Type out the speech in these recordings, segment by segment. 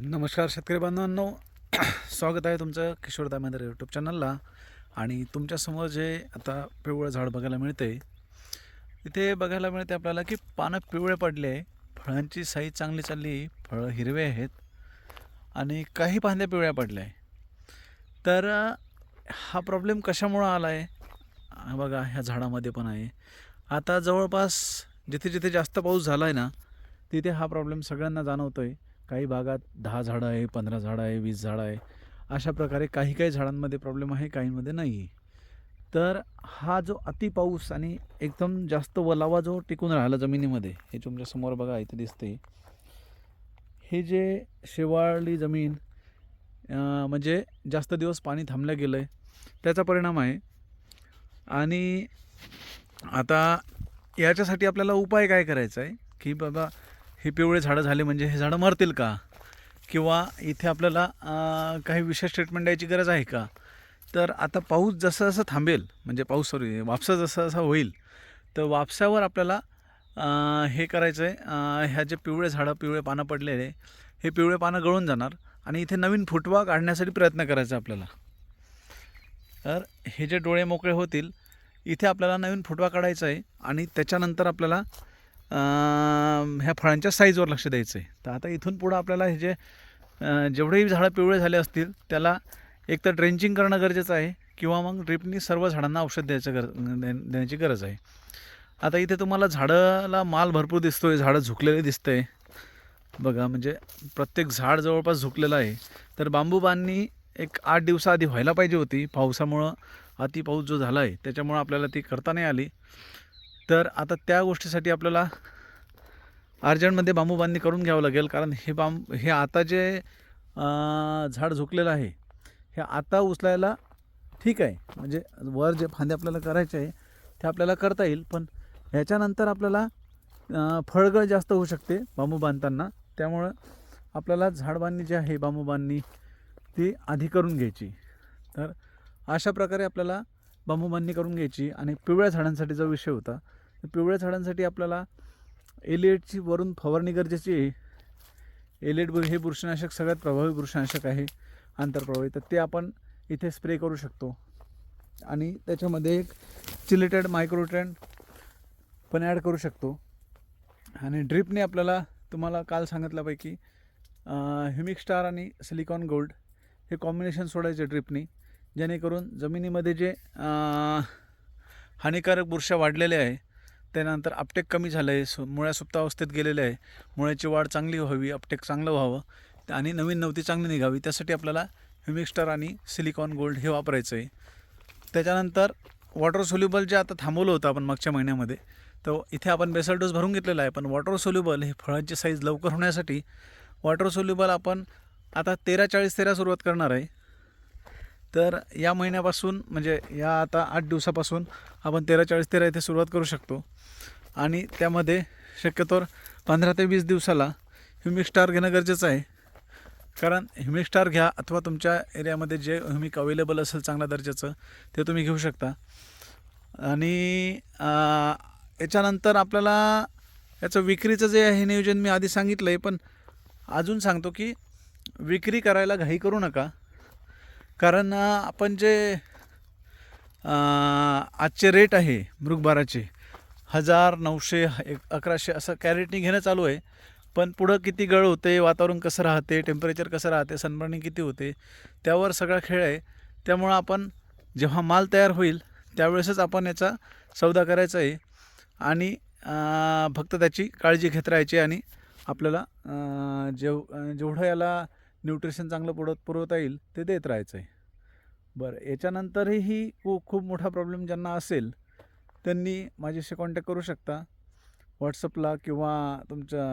नमस्कार शेतकरी बांधवांनो. स्वागत आहे तुमचं किशोर दामेंद्र यूट्यूब चॅनलला आणि तुमच्यासमोर जे आता पिवळं झाड बघायला मिळते इथे बघायला मिळते आपल्याला की पानं पिवळे पडले आहे फळांची साईज चांगली चालली फळं हिरवे आहेत आणि काही फांद्या पिवळ्या पडल्या आहे तर हा प्रॉब्लेम कशामुळं आला आहे बघा ह्या झाडामध्ये पण आहे. आता जवळपास जिथे जिथे जास्त पाऊस झाला आहे ना तिथे हा प्रॉब्लेम सगळ्यांना जाणवतो आहे काही भागात दहा झाडं आहे पंधरा झाडं आहे वीस झाडं आहे. अशा प्रकारे काही काही झाडांमध्ये प्रॉब्लेम आहे काहींमध्ये नाही आहे तर हा जो अति पाऊस आणि एकदम जास्त वलावा जो टिकून राहिला जमिनीमध्ये हे तुमच्यासमोर बघा इथे दिसते. हे जे शेवाळी जमीन म्हणजे जास्त दिवस पाणी थांबलं गेलं आहे त्याचा परिणाम आहे. आणि आता याच्यासाठी आपल्याला उपाय काय करायचा आहे? की बाबा हे पिवळे झाडं झाले म्हणजे हे झाडं मरतील का? किंवा इथे आपल्याला काही विशेष ट्रीटमेंट द्यायची गरज आहे का? तर आता पाऊस जसं जसं थांबेल म्हणजे पाऊस सॉरी वापसा जसं जसं होईल तर वापसावर आपल्याला हे करायचं आहे ह्या जे पिवळे झाडं पिवळे पानं पडलेले हे पिवळे पानं गळून जाणार आणि इथे नवीन फुटवा काढण्यासाठी प्रयत्न करायचा आपल्याला. तर हे जे डोळे मोकळे होतील इथे आपल्याला नवीन फुटवा काढायचा आहे आणि त्याच्यानंतर आपल्याला ह्या फळांच्या साईजवर लक्ष द्यायचं आहे तर आता इथून पुढं आपल्याला हे जे जेवढेही झाडं पिवळे झाले असतील त्याला एक तर ड्रेंचिंग करणं गरजेचं आहे किंवा मग ड्रिपनी सर्व झाडांना औषध द्यायचं गर दे- देण्याची गरज आहे. आता इथे तुम्हाला झाडाला माल भरपूर दिसतो आहे झाडं झुकलेले दिसतं आहे बघा म्हणजे प्रत्येक झाड जवळपास झुकलेलं आहे. तर बांबू बांधणी एक आठ दिवसाआधी व्हायला पाहिजे होती. पावसामुळं अति पाऊस जो झाला आहे त्याच्यामुळं आपल्याला ती करता नाही आली. तर आता त्या गोष्टीसाठी आपल्याला अर्जंटमध्ये बांबू बांधणी करून घ्यावं लागेल कारण हे बांब हे आता जे झाड झुकलेलं आहे हे आता उचलायला ठीक आहे. म्हणजे वर जे फांदे आपल्याला करायचे आहे ते आपल्याला करता येईल पण ह्याच्यानंतर आपल्याला फळगळ जास्त होऊ शकते बांबू बांधताना. त्यामुळं आपल्याला झाड बांधणी जी आहे बांबू बांधणी ती आधी करून घ्यायची. तर अशा प्रकारे आपल्याला बांबू बांधणी करून घ्यायची आणि पिवळ्या झाडांसाठी जो विषय होता पिवळ्या झाडांसाठी आपल्याला एलिएटची वरून फवारणी गरजेची आहे. एलिएट हे बुरशीनाशक सगळ्यात प्रभावी बुरशीनाशक आहे आंतरप्रभावी. तर ते आपण इथे स्प्रे करू शकतो. आणि त्याच्यामध्ये एक चिलेटेड मायक्रोट्रेंड पण ॲड करू शकतो. आणि ड्रिपने आपल्याला तुम्हाला काल सांगितल्यापैकी ह्युमिक स्टार आणि सिलिकॉन गोल्ड हे कॉम्बिनेशन सोडायचे ड्रिपनी जेणेकरून जमिनीमध्ये जे हानिकारक बुरशा वाढलेल्या आहे त्यानंतर अपटेक कमी झालं आहे सु मुळ्या सुप्तावस्थेत गेलेले आहे. मुळ्याची वाढ चांगली व्हावी अपटेक चांगलं व्हावं. आणि नवीन नवती चांगली निघावी. त्यासाठी आपल्याला ह्युमिक्स्टर आणि सिलिकॉन गोल्ड हे वापरायचं आहे त्याच्यानंतर वॉटर सोल्युबल जे आता थांबवलं होतं आपण मागच्या महिन्यामध्ये तर इथे आपण बेसल डोस भरून घेतलेला आहे. पण वॉटर सोल्युबल हे फळांची साईज लवकर होण्यासाठी वॉटर सोल्युबल आपण आता तेरा चाळीस तेरा सुरुवात करणार आहे. तर या महिन्यापासून म्हणजे या आता आठ दिवसापासून आपण तेरा चाळीस तेरा इथे सुरुवात करू शकतो. आणि त्यामध्ये शक्यतोवर पंधरा ते वीस दिवसाला ह्युमिक स्टार घेणं गरजेचं आहे. कारण ह्युमिक स्टार घ्या अथवा तुमच्या एरियामध्ये जे ह्युमिक अवेलेबल असेल चांगल्या दर्जाचं ते तुम्ही घेऊ शकता. आणि याच्यानंतर आपल्याला याचं विक्रीचं जे आहे नियोजन मी आधी सांगितलं आहे पण अजून सांगतो की विक्री करायला घाई करू नका. कारण आपण जे आजचे रेट आहे मृगबाराचे हजार नऊशे एक अकराशे असं कॅरेटनी घेणं चालू आहे. पण पुढं किती गळ होते वातावरण कसं राहते टेम्परेचर कसं राहते सनबर्निंग किती होते त्यावर सगळा खेळ आहे. त्यामुळं आपण जेव्हा माल तयार होईल त्यावेळेसच आपण याचा सौदा करायचा आहे. आणि फक्त त्याची काळजी घेत राहायची आणि आपल्याला जेव जेवढं याला न्यूट्रिशन चांगलं पुरवत पुरवता येईल ते देत राहायचं आहे. बरं याच्यानंतरही खूप खूप मोठा प्रॉब्लेम ज्यांना असेल त्यांनी माझ्याशी कॉन्टॅक्ट करू शकता. व्हॉट्सअपला किंवा तुमच्या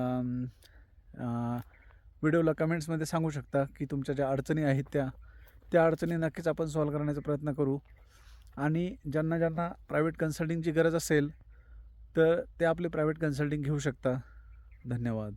व्हिडिओला कमेंट्समध्ये सांगू शकता की तुमच्या ज्या अडचणी आहेत त्या त्या अडचणी नक्कीच आपण सॉल्व करण्याचा प्रयत्न करू. आणि ज्यांना ज्यांना प्रायव्हेट कन्सल्टिंगची गरज असेल तर ते आपली प्रायव्हेट कन्सल्टिंग घेऊ शकता. धन्यवाद.